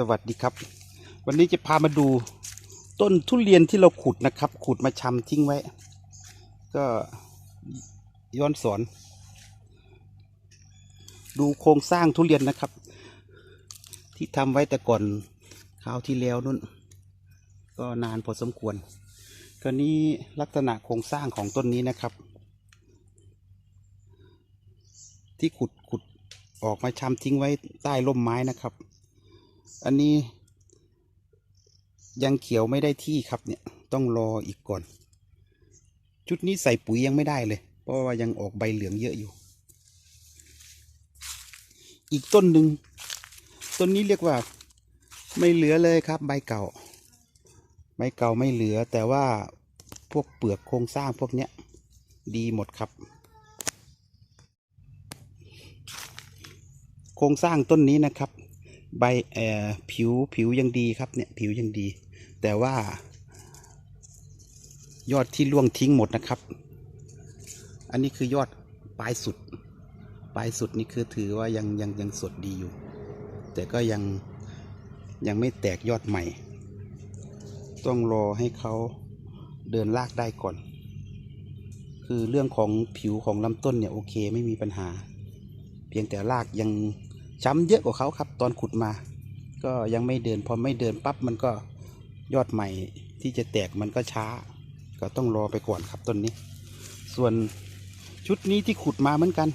สวัสดีครับ วันนี้จะพามาดูต้นทุเรียนที่เราขุดนะครับ ขุดมาชำทิ้งไว้ ก็ย้อนสอน ดูโครงสร้างทุเรียนนะครับ ที่ทำไว้แต่ก่อนคราวที่แล้วนู่น ก็นานพอสมควรก็นี้ลักษณะโครงสร้างของต้นนี้นะครับ ที่ขุดขุดออกมาชำทิ้งไว้ใต้ร่มไม้นะครับ อันนี้ยังเขียวไม่ได้ที่ครับเนี่ยต้องรออีกก่อน ชุดนี้ใส่ปุ๋ยยังไม่ได้เลย เพราะว่ายังออกใบเหลืองเยอะอยู่ อีกต้นหนึ่งต้นนี้เรียกว่า ไม่เหลือเลยครับ ใบเก่า ใบเก่าไม่เหลือแต่ว่าพวกเปลือกโครงสร้างพวกเนี้ยดีหมดครับ โครงสร้างต้นนี้นะครับ ใบเอ่อผิวผิวยังดีครับเนี่ยผิวยังดี แต่ว่ายอดที่ร่วงทิ้งหมดนะครับ อันนี้คือยอดปลายสุด ปลายสุดนี่คือถือว่ายังยังยังสดดีอยู่ แต่ก็ยังยังไม่แตกยอดใหม่ ต้องรอให้เขาเดินลากได้ก่อน คือเรื่องของผิวของลำต้นเนี่ยโอเคไม่มีปัญหา เพียงแต่รากยัง ช้ำเยอะกว่าเขาครับ ตอนขุดมา ก็ยังไม่เดินพอไม่เดินปั๊บมันก็ยอดใหม่ที่จะแตกมันก็ช้า ก็ต้องรอไปก่อนครับต้นนี้ ส่วนชุดนี้ที่ขุดมาเหมือนกัน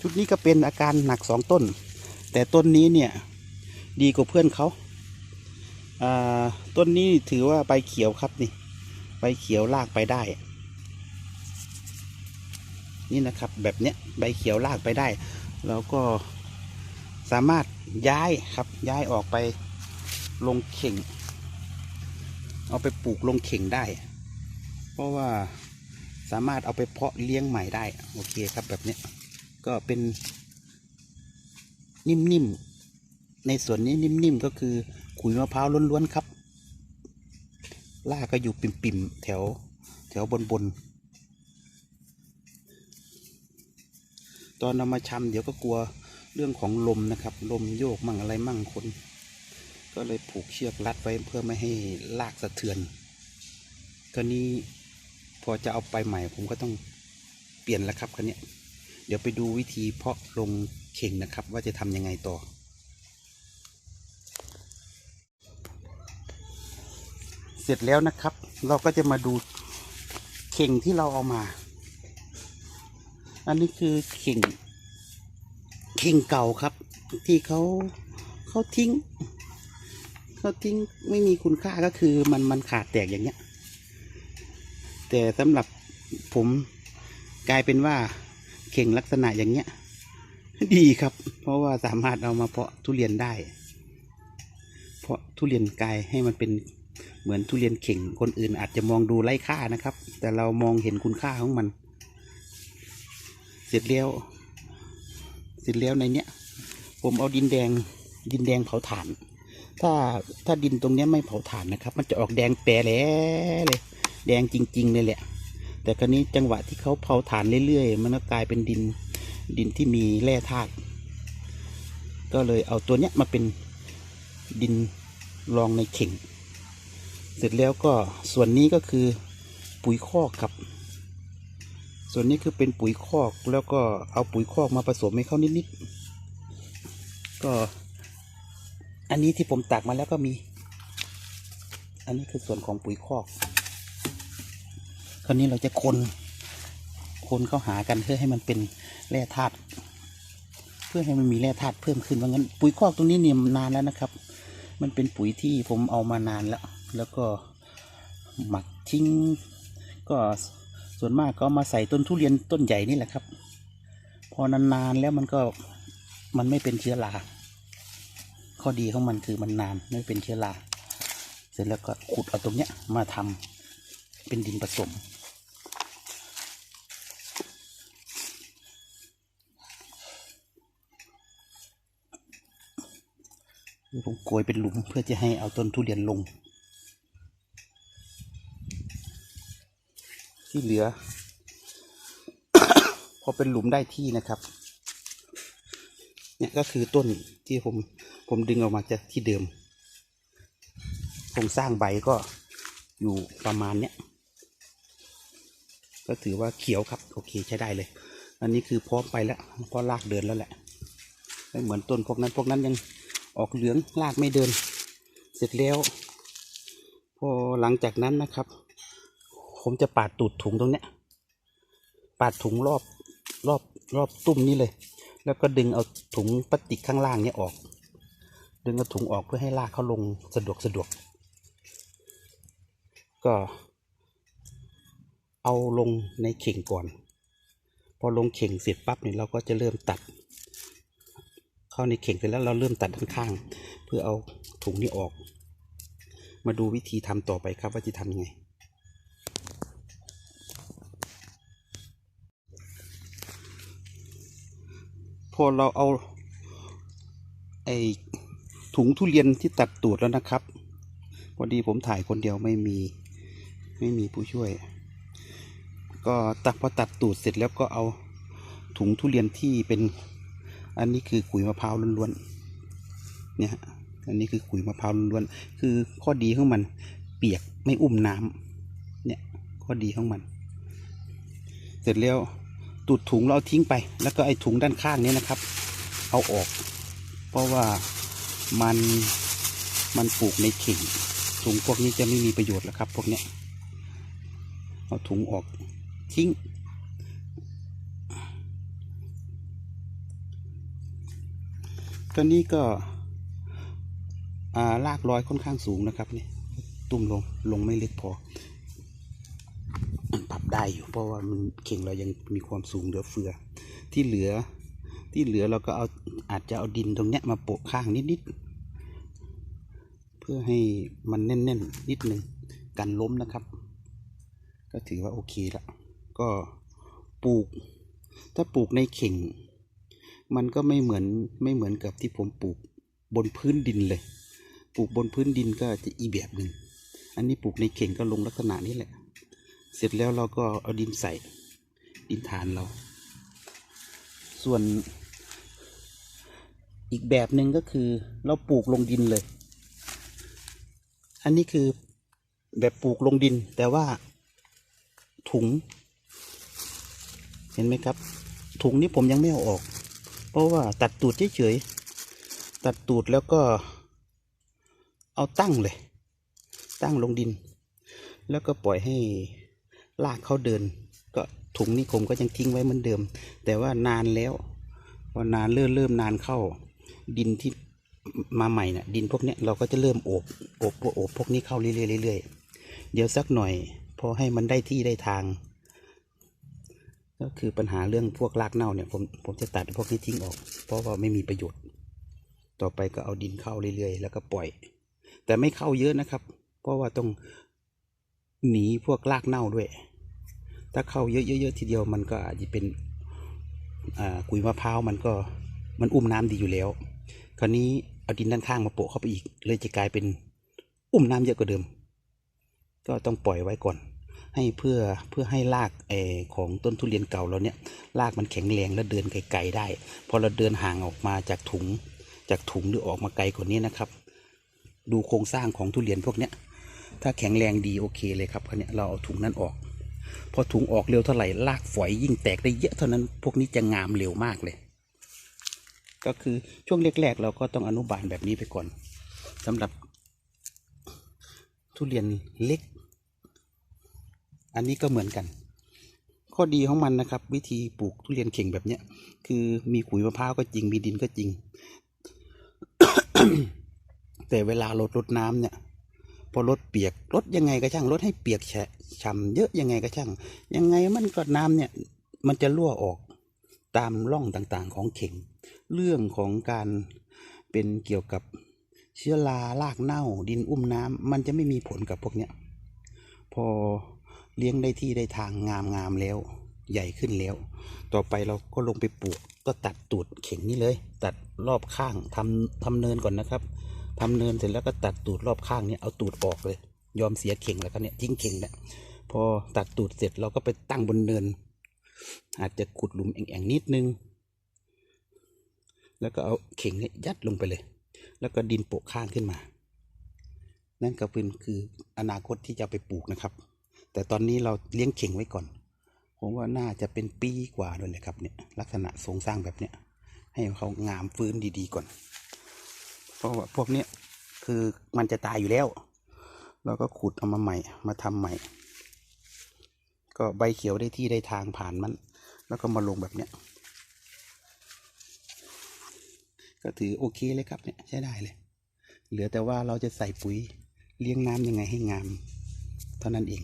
ชุดนี้ก็เป็นอาการหนักสองต้น แต่ต้นนี้เนี่ยดีกว่าเพื่อนเขาาต้นนี้ถือว่าใบเขียวครับนี่ใบเขียวลากไปได้ นี่นะครับแบบเนี้ยใบเขียวลากไปได้ แล้วก็ สามารถย้ายครับย้ายออกไปลงเข่ง เอาไปปลูกลงเข่งได้ เพราะว่าสามารถเอาไปเพาะเลี้ยงใหม่ได้ โอเคครับแบบนี้ก็เป็นนิ่มๆ ในส่วนนี้นิ่มๆ ก็คือขุยมะพร้าวล้วนๆ ครับลากก็อยู่ปิ่มๆ แถวแถวบนๆ ตอนเอามาชำเดี๋ยวก็กลัว เรื่องของลมนะครับ ลมโยกมั่งอะไรมั่งคน ก็เลยผูกเชือกรัดไว้เพื่อไม่ให้ลากสะเทือนก็นี้พอจะเอาไปใหม่ผมก็ต้องเปลี่ยนแล้วครับคันนี้เดี๋ยวไปดูวิธีเพาะลงเข่งนะครับ ว่าจะทำยังไงต่อเสร็จแล้วนะครับ เราก็จะมาดูเข่งที่เราเอามา อันนี้คือเข่ง เข่งเก่าครับ ที่เขาเขาทิ้งเขาทิ้งไม่มีคุณค่าก็คือมันมันขาดแตกอย่างเงี้ย แต่สำหรับผมกลายเป็นว่าเข่งลักษณะอย่างเงี้ย ดีครับ เพราะว่าสามารถเอามาเพาะทุเรียนได้ เพราะทุเรียนกลายให้มันเป็นเหมือนทุเรียนเข่งคนอื่นอาจจะมองดูไร้ค่านะครับ แต่เรามองเห็นคุณค่าของมัน เสร็จแล้ว สร็จแล้วในเนี้ยผมเอาดินแดงดินแดงเผาถ่าน ถ้าถ้าดินตรงเนี้ยไม่เผาถ่านนะครับ มันจะออกแดงแปรแหล้เลย แดงจริงๆเลยแหละ แต่คราวนี้จังหวะที่เขาเผาถ่านเรื่อยๆ มันก็กลายเป็นดินดินที่มีแร่ธาตุก็เลยเอาตัวเนี้ยมาเป็นดินรองในเข่ง เสร็จแล้วก็ส่วนนี้ก็คือปุ๋ยคอกครับ ส่วนนี้คือเป็นปุ๋ยคอกแล้วก็เอาปุ๋ยคอกมาผสมให้เขานิดๆก็ อันนี้ที่ผมตักมาแล้วก็มี อันนี้คือส่วนของปุ๋ยคอก คราวนี้เราจะคนคนเข้าหากันเพื่อให้มันเป็นแร่ธาตุเพื่อให้มันมีแร่ธาตุเพิ่มขึ้นว่างั้น ปุ๋ยคอกตรงนี้เนี่ยนานแล้วนะครับ มันเป็นปุ๋ยที่ผมเอามานานแล้ว แล้วก็หมักทิ้งก็ ส่วนมากก็มาใส่ต้นทุเรียนต้นใหญ่นี่แหละครับ พอนานๆแล้วมันก็มันไม่เป็นเชื้อราข้อดีของมันคือมันนานไม่เป็นเชื้อราเสร็จแล้วก็ขุดเอาตรงเนี้ยมาทำเป็นดินผสม ผมโกยเป็นหลุมเพื่อจะให้เอาต้นทุเรียนลง ที่เหลือ พอเป็นหลุมได้ที่นะครับ เนี่ยก็คือต้นที่ผมผมดึงออกมาจากที่เดิมโครงสร้างใบก็อยู่ประมาณเนี้ยก็ถือว่าเขียวครับ โอเคใช้ได้เลย อันนี้คือพร้อมไปแล้วเพราะรากเดินแล้วแหละไม่เหมือนต้นพวกนั้นพวกนั้นยังออกเหลืองรากไม่เดิน เสร็จแล้ว พอหลังจากนั้นนะครับ ผมจะปาดตูดถุงตรงเนี้ย ปาดถุงรอบรอบรอบตุ้มนี้เลย แล้วก็ดึงเอาถุงพลาสติกข้างล่างเนี้ยออก ดึงเอาถุงออกเพื่อให้ลากเขาลงสะดวกสะดวก ก็ เอาลงในเข่งก่อน พอลงเข่งเสร็จปั๊บเนี่ยเราก็จะเริ่มตัด เข้าในเข่งเสร็จแล้วเราเริ่มตัดด้านข้าง เพื่อเอาถุงนี้ออก มาดูวิธีทำต่อไปครับว่าจะทำยังไง พอเราเอาไอถุงทุเรียนที่ตัดตูดแล้วนะครับ พอดีผมถ่ายคนเดียวไม่มีไม่มีผู้ช่วย ก็ตัดพอตัดตูดเสร็จแล้วก็เอาถุงทุเรียนที่เป็น อันนี้คือขุยมะพร้าวล้วนๆเนี่ยอันนี้คือขุยมะพร้าวล้วนๆคือข้อดีของมันเปียกไม่อุ้มน้ำเนี่ยข้อดีของมัน เสร็จแล้ว ตูดถุงเราเอาทิ้งไป แล้วก็ไอ้ถุงด้านข้างนี้นะครับ เอาออก เพราะว่ามันมันปลูกในเข่งถุงพวกนี้จะไม่มีประโยชน์แล้วครับ พวกเนี้ยเอาถุงออกทิ้ง ตอนนี้ก็อ่าลากรอยค่อนข้างสูงนะครับนี่ ตุ่มลงลงไม่ลึกพอ ได้อยู่ เพราะว่ามันเข่งเรายังมีความสูงเหลือเฟือ ที่เหลือที่เหลือเราก็เอาอาจจะเอาดินตรงเนี้ยมาโปะข้างนิดๆเพื่อให้มันแน่นๆนนิดนึงกันล้มนะครับ ก็ถือว่าโอเคละก็ปลูก ถ้าปลูกในเข่ง มันก็ไม่เหมือนไม่เหมือนกับที่ผมปลูกบนพื้นดินเลย ปลูกบนพื้นดินก็จะอีแบบหนึ่งอันนี้ปลูกในเข่งก็ลงลักษณะนี้แหละ เสร็จแล้วเราก็เอาดินใส่ดินฐานเรา ส่วน อีกแบบหนึ่งก็คือ เราปลูกลงดินเลย อันนี้คือแบบปลูกลงดิน แต่ว่าถุง เห็นไหมครับ ถุงนี้ผมยังไม่เอาออก เพราะว่าตัดตูดเฉยๆตัดตูดแล้วก็ เอาตั้งเลย ตั้งลงดิน แล้วก็ปล่อยให้ ลากเขาเดิน ก็ถุงนี้ผมก็ยังทิ้งไว้เหมือนเดิม แต่ว่านานแล้วพอนานเริ่มเริ่มนานเข้า ดินที่มาใหม่น่ะดินพวกเนี้ยเราก็จะเริ่มโอบโอบโอบพวกนี้เข้าเรื่อยๆเรื่อยๆเดี๋ยวสักหน่อย พอให้มันได้ที่ได้ทาง ก็คือปัญหาเรื่องพวกรากเน่าเนี่ยผมผมจะตัดพวกนี้ทิ้งออก เพราะว่าไม่มีประโยชน์ ต่อไปก็เอาดินเข้าเรื่อยๆ แล้วก็ปล่อย แต่ไม่เข้าเยอะนะครับ เพราะว่าต้อง หนีพวกรากเน่าด้วย ถ้าเข้าเยอะๆทีเดียวมันก็อาจจะเป็นกุยมะพร้าวมันก็มันอุ้มน้ำดีอยู่แล้ว คราวนี้เอาดินด้านข้างมาโปะเข้าไปอีก เลยจะกลายเป็นอุ้มน้ำเยอะกว่าเดิม ก็ต้องปล่อยไว้ก่อน ให้เพื่อเพื่อให้รากเอของต้นทุเรียนเก่าเราเนี่ยรากมันแข็งแรงแล้วเดินไกลๆได้ พอเราเดินห่างออกมาจากถุง จากถุงหรือออกมาไกลกว่านี้นะครับ ดูโครงสร้างของทุเรียนพวกเนี้ย ถ้าแข็งแรงดีโอเคเลยครับคราวเนี้เราเอาถุงนั้นออก พอถุงออกเร็วเท่าไหร่รากฝอยยิ่งแตกได้เยอะเท่านั้น พวกนี้จะงามเร็วมากเลย ก็คือช่วงแรกๆเราก็ต้องอนุบาลแบบนี้ไปก่อนสำหรับ ทุเรียนเล็ก อันนี้ก็เหมือนกัน ข้อดีของมันนะครับ วิธีปลูกทุเรียนเข่งแบบเนี้ย คือมีขุยมะพร้าวก็จริงมีดินก็จริง แต่เวลาลดรดน้ำเนี่ย พอรถเปียกรถยังไงก็ช่างรถให้เปียกแฉะช่ำเยอะยังไงก็ช่าง ยังไงมันก็น้ำเนี่ย มันจะรั่วออกตามร่องต่างๆของเข่ง เรื่องของการเป็นเกี่ยวกับเชื้อรารากเน่าดินอุ้มน้ำมันจะไม่มีผลกับพวกเนี้ยพอเลี้ยงได้ที่ได้ทางงามงามแล้ว ใหญ่ขึ้นแล้ว ต่อไปเราก็ลงไปปลูกก็ตัดตูดเข่งนี่เลย ตัดรอบข้างทำทำเนินก่อนนะครับ ทำเนินเสร็จแล้วก็ตัดตูดรอบข้างเนี่ยเอาตูดออกเลย ยอมเสียเข่งแล้วก็เนี่ยทิ้งเข่งเนี่ยพอตัดตูดเสร็จเราก็ไปตั้งบนเนิน อาจจะขุดหลุมแอ่งๆนิดนึง แล้วก็เอาเข่งเนี่ยยัดลงไปเลย แล้วก็ดินโปะข้างขึ้นมา นั่นก็เป็นคืออนาคตที่จะไปปลูกนะครับ แต่ตอนนี้เราเลี้ยงเข่งไว้ก่อนผมว่าน่าจะเป็นปีกว่าเลยแหละครับเนี่ยลักษณะโครงสร้างแบบเนี้ยให้เขางามฟื้นดีๆก่อน ราะว่าพวกเนี้ยคือมันจะตายอยู่แล้ว เราก็ขุดเอามาใหม่ มาทำใหม่ ก็ใบเขียวได้ที่ได้ทางผ่านมัน แล้วก็มาลงแบบเนี้ย ก็ถือโอเคเลยครับเนี่ยใช้ได้เลย เหลือแต่ว่าเราจะใส่ปุ๋ยเลี้ยงน้ำยังไงให้งาม เท่านั้นเอง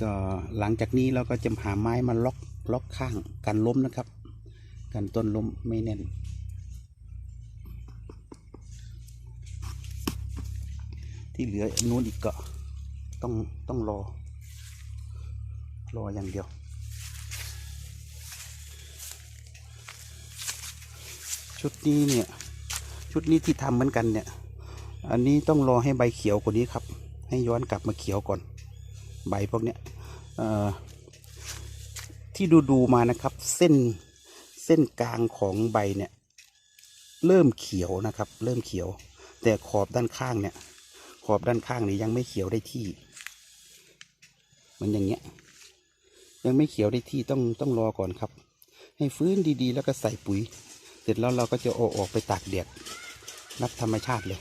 ก็หลังจากนี้เราก็จะหาไม้มาล็อกล็อกข้างกันล้มนะครับ กันต้นล้มไม่แน่น ที่เหลือนู้นอีกก็ต้องต้องรอ รออย่างเดียว ชุดนี้เนี่ย ชุดนี้ที่ทำเหมือนกันเนี่ย อันนี้ต้องรอให้ใบเขียวกว่านี้ครับ ให้ย้อนกลับมาเขียวก่อน ใบพวกเนี้ยที่ดูดูมานะครับ เส้นเส้นกลางของใบเนี่ย เริ่มเขียวนะครับ เริ่มเขียว แต่ขอบด้านข้างเนี่ย ขอบด้านข้างนี้ยังไม่เขียวได้ที่ มันอย่างเงี้ย ยังไม่เขียวได้ที่ต้องต้องรอก่อนครับ ให้ฟื้นดีๆ แล้วก็ใส่ปุ๋ย เสร็จแล้วเราก็จะโอออกไปตากแดดรับธรรมชาติเลย